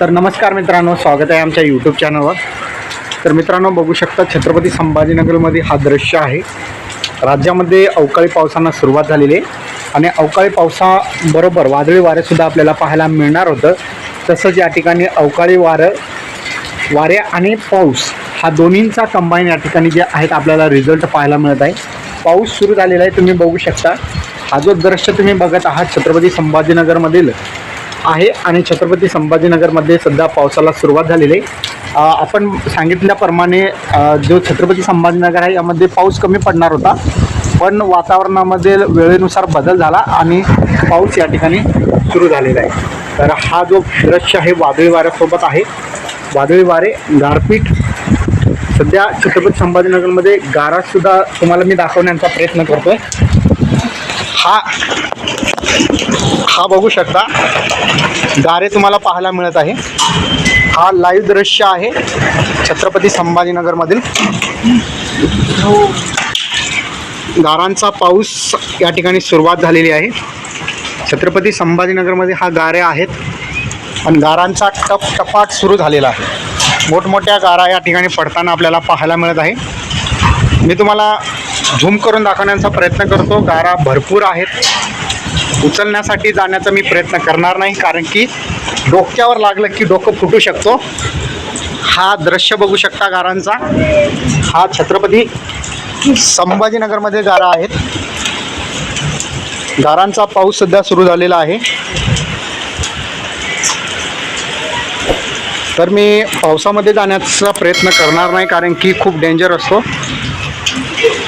तर नमस्कार मित्रांनो स्वागत आहे आमच्या यूट्यूब चॅनलवर तर मित्रांनो बघू शकता छत्रपती संभाजीनगरमध्ये हा दृश्य आहे. राज्यामध्ये अवकाळी पावसांना सुरुवात झालेली आहे. आणि अवकाळी पावसाबरोबर वादळी वारेसुद्धा आपल्याला पाहायला मिळणार होतं. तसंच या ठिकाणी अवकाळी वारं वारे आणि पाऊस हा दोन्हींचा कंबाईन या ठिकाणी जे आहेत आपल्याला रिझल्ट पाहायला मिळत आहे. पाऊस सुरू झालेला आहे तुम्ही बघू शकता. हा जो दृश्य तुम्ही बघत आहात छत्रपती संभाजीनगरमधील आहे आणि छत्रपती संभाजीनगरमध्ये सध्या पावसाला सुरुवात झालेली आहे. आपण सांगितल्याप्रमाणे जो छत्रपती संभाजीनगर आहे यामध्ये पाऊस कमी पडणार होता पण वातावरणामध्ये वेळेनुसार बदल झाला आणि पाऊस या ठिकाणी सुरू झालेला आहे. तर हा जो दृश्य आहे वादळी वाऱ्यासोबत आहे. वादळी वारे गारपीट. सध्या छत्रपती संभाजीनगरमध्ये गारासुद्धा तुम्हाला मी दाखवण्याचा प्रयत्न करतोय. हा. हा बघू शकता. गारे तुम्हाला पाहायला मिळत आहे. हा लाईव्ह दृश्य आहे छत्रपती संभाजीनगरमधील. गारांचा पाऊस या ठिकाणी सुरुवात झालेली आहे. छत्रपती संभाजीनगरमध्ये हा गारे आहेत. आणि गारांचा टप टपाट सुरू झालेला आहे. मोठमोठ्या गारा या ठिकाणी पडताना आपल्याला पाहायला मिळत आहे. मी तुम्हाला झूम करून दाखवण्याचा प्रयत्न करतो. गारा भरपूर आहेत. उचलण्यासाठी जाण्याचा मी प्रयत्न करणार नाही कारण की डोक्यावर लागलं की डोकं फुटू शकतो. हा दृश्य बघू शकता गारांचा. हा छत्रपती संभाजीनगरमध्ये गारा आहेत. गारांचा पाऊस सध्या सुरू झालेला आहे. तर मी पावसामध्ये जाण्याचा प्रयत्न करणार नाही कारण की खूप डेंजर असतो.